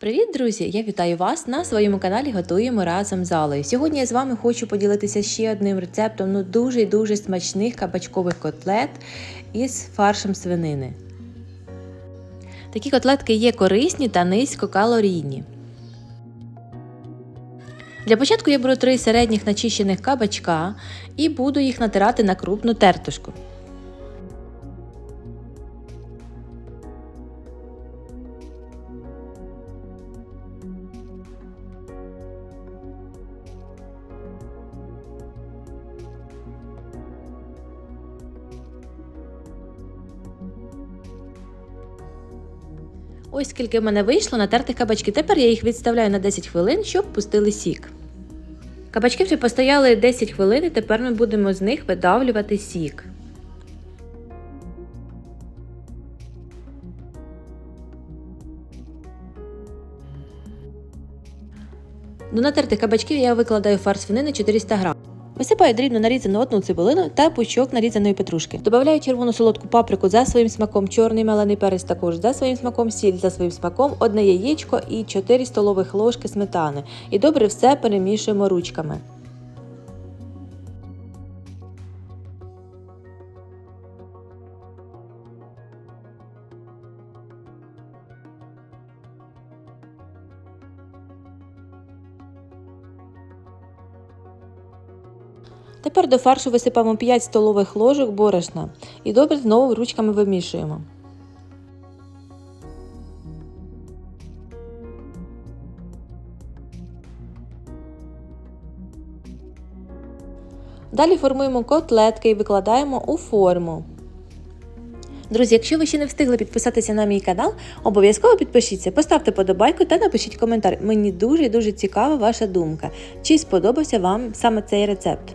Привіт, друзі! Я вітаю вас на своєму каналі Готуємо разом з Алею. Сьогодні я з вами хочу поділитися ще одним рецептом ну дуже і дуже смачних кабачкових котлет із фаршем свинини. Такі котлетки є корисні та низькокалорійні. Для початку я беру три середніх начищених кабачка і буду їх натирати на крупну тертушку. Ось скільки в мене вийшло натертих кабачки. Тепер я їх відставляю на 10 хвилин, щоб пустили сік. Кабачки вже постояли 10 хвилин, і тепер ми будемо з них видавлювати сік. До натертих кабачків я викладаю фарш свинини 400 г. Висипаю дрібно нарізану одну цибулину та пучок нарізаної петрушки. Добавляю червону солодку паприку за своїм смаком, чорний мелений перець також за своїм смаком, сіль за своїм смаком, одне яєчко і 4 столових ложки сметани. І добре все перемішуємо ручками. Тепер до фаршу висипаємо 5 столових ложок борошна і добре знову ручками вимішуємо. Далі формуємо котлетки і викладаємо у форму. Друзі, якщо ви ще не встигли підписатися на мій канал, обов'язково підпишіться, поставте подобайку та напишіть коментар. Мені дуже дуже цікава ваша думка. Чи сподобався вам саме цей рецепт?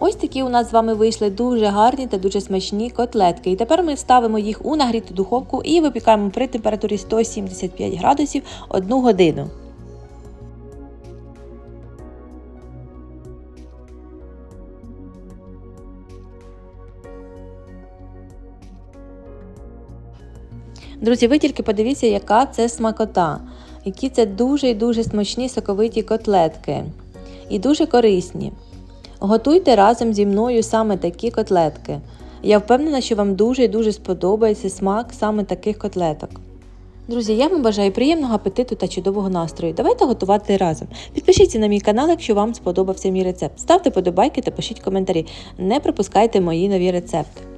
Ось такі у нас з вами вийшли дуже гарні та дуже смачні котлетки. І тепер ми ставимо їх у нагріту духовку і випікаємо при температурі 175 градусів 1 годину. Друзі, ви тільки подивіться, яка це смакота, які це дуже і дуже смачні соковиті котлетки. І дуже корисні. Готуйте разом зі мною саме такі котлетки. Я впевнена, що вам дуже і дуже сподобається смак саме таких котлеток. Друзі, я вам бажаю приємного апетиту та чудового настрою. Давайте готувати разом. Підпишіться на мій канал, якщо вам сподобався мій рецепт. Ставте подобайки та пишіть коментарі. Не пропускайте мої нові рецепти.